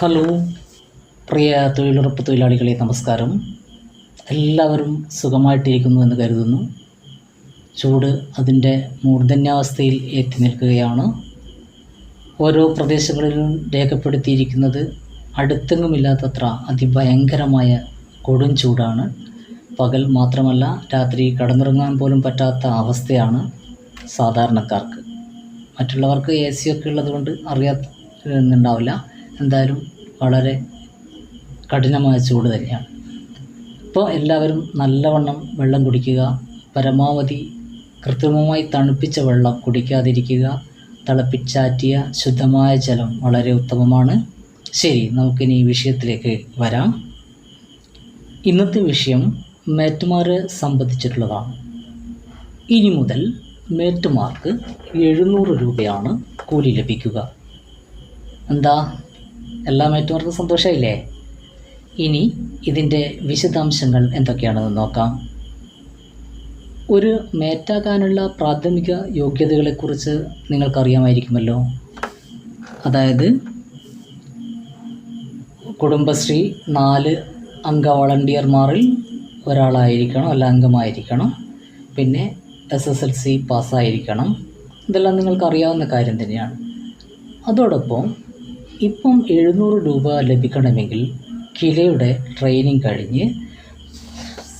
Hello. പ്രിയ തൊഴിലുറപ്പ് തൊഴിലാളികളെ നമസ്കാരം. എല്ലാവരും സുഖമായിട്ടിരിക്കുന്നു എന്ന് കരുതുന്നു. ചൂട് അതിന്റെ മൂർധന്യാവസ്ഥയിൽ എത്തി നിൽക്കുകയാണ്. ഓരോ പ്രദേശങ്ങളിലും രേഖപ്പെടുത്തിയിരിക്കുന്നത് അടുത്തെങ്ങുമില്ലാത്തത്ര അതിഭയങ്കരമായ കൊടും ചൂടാണ്. പകൽ മാത്രമല്ല രാത്രി കടന്നിറങ്ങാൻ പോലും പറ്റാത്ത അവസ്ഥയാണ് സാധാരണക്കാർക്ക്. മറ്റുള്ളവർക്ക് എ സി ഒക്കെ ഉള്ളതുകൊണ്ട് അറിയാത്തുണ്ടാവില്ല എന്തായാലും വളരെ കഠിനമായ ചൂട് തന്നെയാണ്. അപ്പോൾ എല്ലാവരും നല്ലവണ്ണം വെള്ളം കുടിക്കുക പരമാവധി കൃത്രിമമായി തണുപ്പിച്ച വെള്ളം കുടിക്കാതിരിക്കുക തിളപ്പിച്ചാറ്റിയ ശുദ്ധമായ ജലം വളരെ ഉത്തമമാണ്. ശരി നമുക്കിനി ഈ വിഷയത്തിലേക്ക് വരാം. ഇന്നത്തെ വിഷയം മേറ്റുമാരെ സംബന്ധിച്ചിട്ടുള്ളതാണ്. ഇനി മുതൽ മേറ്റുമാർക്ക് എഴുന്നൂറ് രൂപയാണ് കൂലി ലഭിക്കുക. എന്താ? എല്ലാ മേറ്റുമാർക്കും സന്തോഷമായില്ലേ? ഇനി ഇതിന്റെ വിശദാംശങ്ങൾ എന്തൊക്കെയാണെന്ന് നോക്കാം. ഒരു മേറ്റാകാനുള്ള പ്രാഥമിക യോഗ്യതകളെക്കുറിച്ച് നിങ്ങൾക്കറിയാമായിരിക്കുമല്ലോ. അതായത് കുടുംബശ്രീ നാല് അംഗ വളണ്ടിയർമാരിൽ ഒരാളായിരിക്കണം അല്ല അംഗമായിരിക്കണം. പിന്നെ എസ് എസ് എൽ സി പാസ്സായിരിക്കണം. ഇതെല്ലാം നിങ്ങൾക്കറിയാവുന്ന കാര്യം തന്നെയാണ്. അതോടൊപ്പം ഇപ്പം എഴുന്നൂറ് രൂപ ലഭിക്കണമെങ്കിൽ കിലയുടെ ട്രെയിനിങ് കഴിഞ്ഞ്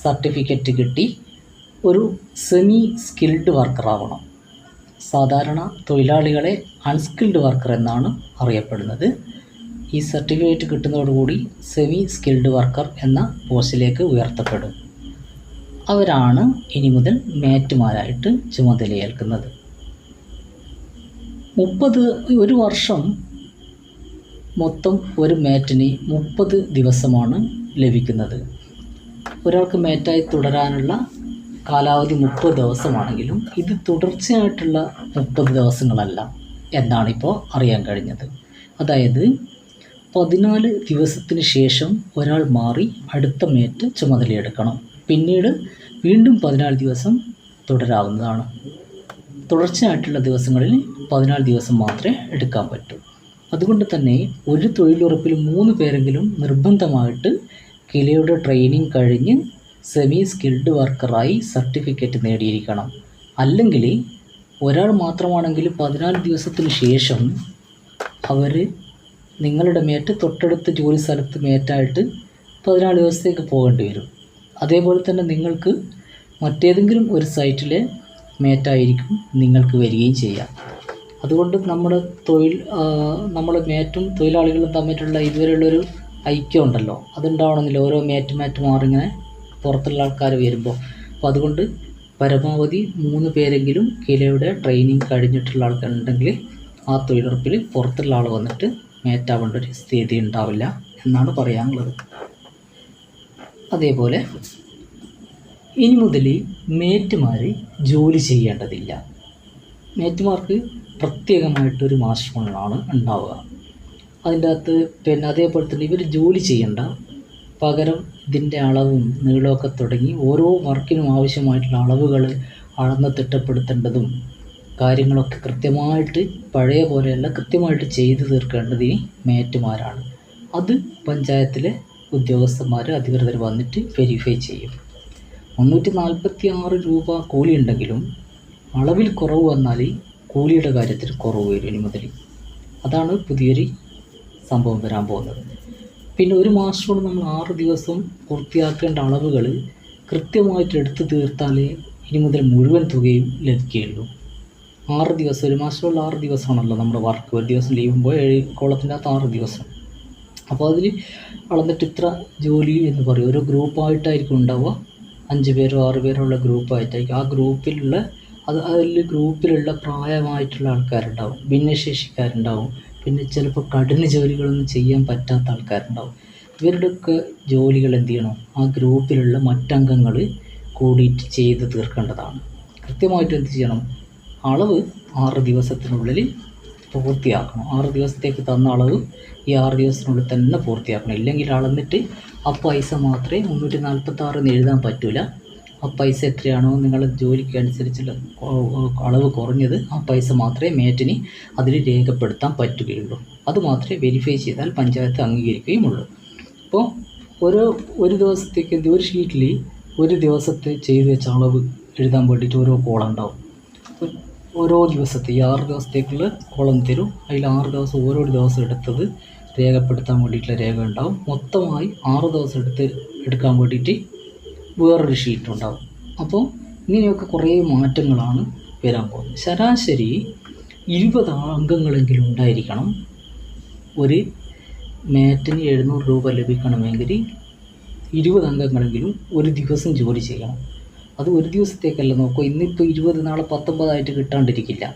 സർട്ടിഫിക്കറ്റ് കിട്ടി ഒരു സെമി സ്കിൽഡ് വർക്കറാവണം സാധാരണ തൊഴിലാളികളെ അൺസ്കിൽഡ് വർക്കർ എന്നാണ് അറിയപ്പെടുന്നത്. ഈ സർട്ടിഫിക്കറ്റ് കിട്ടുന്നതോടുകൂടി സെമി സ്കിൽഡ് വർക്കർ എന്ന പോസ്റ്റിലേക്ക് ഉയർത്തപ്പെടും. അവരാണ് ഇനി മുതൽ മേറ്റുമാരായിട്ട് ചുമതലയേൽക്കുന്നത്. മുപ്പത് ഒരു വർഷം മൊത്തം ഒരു മാറ്റിന് മുപ്പത് ദിവസമാണ് ലഭിക്കുന്നത്. ഒരാൾക്ക് മാറ്റായി തുടരാനുള്ള കാലാവധി മുപ്പത് ദിവസമാണെങ്കിലും ഇത് തുടർച്ചയായിട്ടുള്ള മുപ്പത് ദിവസങ്ങളല്ല എന്നാണിപ്പോൾ അറിയാൻ കഴിഞ്ഞത്. അതായത് പതിനാല് ദിവസത്തിന് ശേഷം ഒരാൾ മാറി അടുത്ത മേറ്റ് ചുമതലയെടുക്കണം. പിന്നീട് വീണ്ടും പതിനാല് ദിവസം തുടരാവുന്നതാണ്. തുടർച്ചയായിട്ടുള്ള ദിവസങ്ങളിൽ പതിനാല് ദിവസം മാത്രമേ എടുക്കാൻ പറ്റൂ. അതുകൊണ്ട് തന്നെ ഒരു തൊഴിലുറപ്പിൽ മൂന്ന് പേരെങ്കിലും നിർബന്ധമായിട്ട് കിലയുടെ ട്രെയിനിങ് കഴിഞ്ഞ് സെമി സ്കിൽഡ് വർക്കറായി സർട്ടിഫിക്കറ്റ് നേടിയിരിക്കണം. അല്ലെങ്കിൽ ഒരാൾ മാത്രമാണെങ്കിൽ പതിനാല് ദിവസത്തിന് ശേഷം അവർ നിങ്ങളുടെ മേറ്റ് തൊട്ടടുത്ത ജോലി സ്ഥലത്ത് മേറ്റായിട്ട് പതിനാല് ദിവസത്തേക്ക് പോകേണ്ടി വരും. അതേപോലെ തന്നെ നിങ്ങൾക്ക് മറ്റേതെങ്കിലും ഒരു സൈറ്റിലെ മേറ്റായിരിക്കും നിങ്ങൾക്ക് വരികയും ചെയ്യാം. അതുകൊണ്ട് നമ്മുടെ തൊഴിൽ നമ്മൾ മേറ്റും തൊഴിലാളികളും തമ്മിലുള്ള ഇതുവരെയുള്ളൊരു ഐക്യം ഉണ്ടല്ലോ അതുണ്ടാവണമെന്നില്ല. ഓരോ മേറ്റ് മേറ്റ് മാറിങ്ങനെ പുറത്തുള്ള ആൾക്കാർ വരുമ്പോൾ അപ്പോൾ അതുകൊണ്ട് പരമാവധി മൂന്ന് പേരെങ്കിലും കിലയുടെ ട്രെയിനിങ് കഴിഞ്ഞിട്ടുള്ള ആൾക്കാരുണ്ടെങ്കിൽ ആ തൊഴിലുറപ്പിൽ പുറത്തുള്ള ആൾ വന്നിട്ട് മേറ്റാവേണ്ട ഒരു സ്ഥിതി ഉണ്ടാവില്ല എന്നാണ് പറയാനുള്ളത്. അതേപോലെ ഇനി മുതൽ മേറ്റുമാർ ജോലി ചെയ്യേണ്ടതില്ല. മേറ്റുമാർക്ക് പ്രത്യേകമായിട്ടൊരു ഫോണാണ് ഉണ്ടാവുക. അതിന്റെ അകത്ത് പിന്നെ അതേപോലെ തന്നെ ഇവർ ജോലി ചെയ്യേണ്ട. പകരം ഇതിന്റെ അളവും നീളമൊക്കെ തുടങ്ങി ഓരോ വർക്കിനും ആവശ്യമായിട്ടുള്ള അളവുകൾ അളന്ന് തിട്ടപ്പെടുത്തേണ്ടതും കാര്യങ്ങളൊക്കെ കൃത്യമായിട്ട് പഴയ പോലെയല്ല കൃത്യമായിട്ട് ചെയ്തു തീർക്കേണ്ടത് ഈ മേറ്റുമാരാണ്. അത് പഞ്ചായത്തിലെ ഉദ്യോഗസ്ഥന്മാർ അധികൃതർ വന്നിട്ട് വെരിഫൈ ചെയ്യും. മുന്നൂറ്റി നാൽപ്പത്തി ആറ് രൂപ കൂലി ഉണ്ടെങ്കിലും അളവിൽ കുറവ് വന്നാൽ കൂലിയുടെ കാര്യത്തിൽ കുറവ് വരും ഇനി മുതൽ. അതാണ് പുതിയൊരു സംഭവം വരാൻ പോകുന്നത്. പിന്നെ ഒരു മാസത്തോട് നമ്മൾ ആറ് ദിവസം പൂർത്തിയാക്കേണ്ട അളവുകൾ കൃത്യമായിട്ട് എടുത്തു തീർത്താലേ ഇനി മുതൽ മുഴുവൻ തുകയും ലഭിക്കുകയുള്ളൂ. ആറ് ദിവസം ഒരു മാസമുള്ള ആറ് ദിവസമാണല്ലോ നമ്മുടെ വർക്ക്. ഒരു ദിവസം ലീവ് പോയി ഏഴ് കോളത്തിന്റെ അകത്ത് ആറ് ദിവസം. അപ്പോൾ അതിൽ അളന്നിട്ട് ഇത്ര ജോലി എന്ന് പറയും. ഓരോ ഗ്രൂപ്പായിട്ടായിരിക്കും ഉണ്ടാവുക. അഞ്ച് പേരോ ആറ് പേരോ ഉള്ള ഗ്രൂപ്പായിട്ടായിരിക്കും. ആ ഗ്രൂപ്പിലുള്ള അത് അതിൽ ഗ്രൂപ്പിലുള്ള പ്രായമായിട്ടുള്ള ആൾക്കാരുണ്ടാവും ഭിന്നശേഷിക്കാരുണ്ടാവും പിന്നെ ചിലപ്പോൾ കഠിന ജോലികളൊന്നും ചെയ്യാൻ പറ്റാത്ത ആൾക്കാരുണ്ടാവും. ഇവരുടെയൊക്കെ ജോലികൾ എന്ത് ചെയ്യണം? ആ ഗ്രൂപ്പിലുള്ള മറ്റംഗങ്ങൾ കൂടിയിട്ട് ചെയ്ത് തീർക്കേണ്ടതാണ്. കൃത്യമായിട്ട് എന്ത് ചെയ്യണം? അളവ് ആറ് ദിവസത്തിനുള്ളിൽ പൂർത്തിയാക്കണം. ആറ് ദിവസത്തേക്ക് തന്ന അളവ് ഈ ആറ് ദിവസത്തിനുള്ളിൽ തന്നെ പൂർത്തിയാക്കണം. ഇല്ലെങ്കിൽ അളന്നിട്ട് ആ പൈസ മാത്രമേ മുന്നൂറ്റി നാൽപ്പത്തി ആറിന് എഴുതാൻ പറ്റില്ല ആ പൈസ എത്രയാണോ നിങ്ങൾ ജോലിക്ക് അനുസരിച്ചുള്ള അളവ് കുറഞ്ഞത് ആ പൈസ മാത്രമേ മേറ്റിന് അതിൽ രേഖപ്പെടുത്താൻ പറ്റുകയുള്ളൂ. അത് മാത്രമേ വെരിഫൈ ചെയ്താൽ പഞ്ചായത്ത് അംഗീകരിക്കുകയുമുള്ളൂ. അപ്പോൾ ഒരു ഒരു ദിവസത്തേക്ക് ഒരു ഷീറ്റിൽ ഒരു ദിവസത്തെ ചെയ്ത് വെച്ച അളവ് എഴുതാൻ വേണ്ടിയിട്ട് ഓരോ കോളം ഉണ്ടാവും. ഓരോ ദിവസത്തെ ഈ ആറ് ദിവസത്തേക്കുള്ള കോളം തരും. അതിൽ ആറ് ദിവസം ഓരോ ദിവസം എടുത്തത് രേഖപ്പെടുത്താൻ വേണ്ടിയിട്ടുള്ള രേഖ ഉണ്ടാവും. മൊത്തമായി ആറ് ദിവസം എടുത്ത് എടുക്കാൻ വേണ്ടിയിട്ട് വേറൊരു ഷീറ്റ് ഉണ്ടാവും. അപ്പോൾ ഇങ്ങനെയൊക്കെ കുറേ മാറ്റങ്ങളാണ് വരാൻ പോകുന്നത്. ശരാശരി ഇരുപത് അംഗങ്ങളെങ്കിലും ഉണ്ടായിരിക്കണം. ഒരു മാറ്റിന് എഴുന്നൂറ് രൂപ ലഭിക്കണമെങ്കിൽ ഇരുപത് അംഗങ്ങളെങ്കിലും ഒരു ദിവസം ജോലി ചെയ്യണം. അത് ഒരു ദിവസത്തേക്കല്ല നോക്കുക. ഇന്നിപ്പോൾ ഇരുപത് നാളെ പത്തൊമ്പതായിട്ട് കിട്ടാണ്ടിരിക്കില്ല.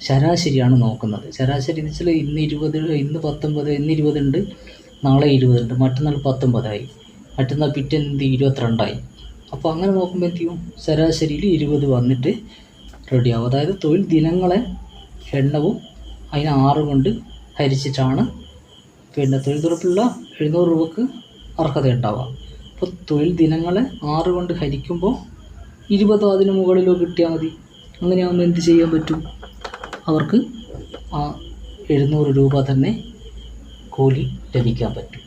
ശരാശരിയാണ് നോക്കുന്നത്. ശരാശരി എന്ന് വെച്ചാൽ ഇന്ന് ഇരുപത് ഇന്ന് പത്തൊമ്പത് ഇന്ന് ഇരുപതുണ്ട് നാളെ ഇരുപതുണ്ട് മറ്റന്നാൾ പത്തൊമ്പതായി. മറ്റന്നാൾ പിറ്റേന്ന് ഇരുപത്തിരണ്ടായി. അപ്പോൾ അങ്ങനെ നോക്കുമ്പോൾ എന്ത് ചെയ്യും ശരാശരിയിൽ ഇരുപത് വന്നിട്ട് റെഡിയാവും അതായത് തൊഴിൽ ദിനങ്ങളെ എണ്ണവും അതിനെ ആറ് കൊണ്ട് ഹരിച്ചിട്ടാണ് പിന്നെ തൊഴിലുറപ്പിലുള്ള എഴുന്നൂറ് രൂപക്ക് അർഹത ഉണ്ടാവുക. അപ്പോൾ തൊഴിൽ ദിനങ്ങളെ ആറ് കൊണ്ട് ഹരിക്കുമ്പോൾ ഇരുപതോ അതിന് മുകളിലോ കിട്ടിയാൽ മതി. അങ്ങനെയാകുമ്പോൾ എന്ത് ചെയ്യാൻ പറ്റും? അവർക്ക് ആ എഴുന്നൂറ് രൂപ തന്നെ കൂലി ലഭിക്കാൻ പറ്റും.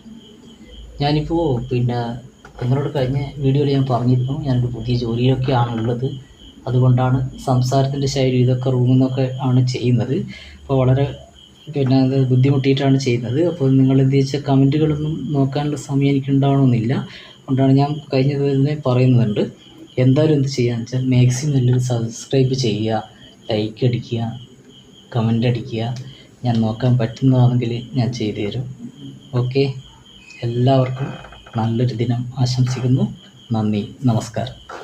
ഞാനിപ്പോൾ പിന്നെ നിങ്ങളോട് കഴിഞ്ഞ വീഡിയോയിൽ ഞാൻ പറഞ്ഞിരുന്നു ഞാനൊരു പുതിയ ജോലിയിലൊക്കെയാണ് ഉള്ളത് അതുകൊണ്ടാണ് സംസാരത്തിന്റെ ശൈലി ഇതൊക്കെ റൂമിൽ നിന്നൊക്കെ ആണ് ചെയ്യുന്നത്. അപ്പോൾ വളരെ പിന്നെ അത് ബുദ്ധിമുട്ടിയിട്ടാണ് ചെയ്യുന്നത്. അപ്പോൾ നിങ്ങൾ എന്ത് വെച്ചാൽ കമന്റുകളൊന്നും നോക്കാനുള്ള സമയം എനിക്ക് ഉണ്ടാവണമെന്നില്ല. അതുകൊണ്ടാണ് ഞാൻ കഴിഞ്ഞ തന്നെ പറയുന്നുണ്ട് എന്തായാലും എന്ത് ചെയ്യാന്ന് വെച്ചാൽ മാക്സിമം എല്ലാവരും സബ്സ്ക്രൈബ് ചെയ്യുക ലൈക്ക് അടിക്കുക കമന്റ് അടിക്കുക. ഞാൻ നോക്കാൻ പറ്റുന്നതാണെങ്കിൽ ഞാൻ ചെയ്തു തരും. ഓക്കെ എല്ലാവർക്കും നല്ലൊരു ദിനം ആശംസിക്കുന്നു. നന്ദി. നമസ്കാരം.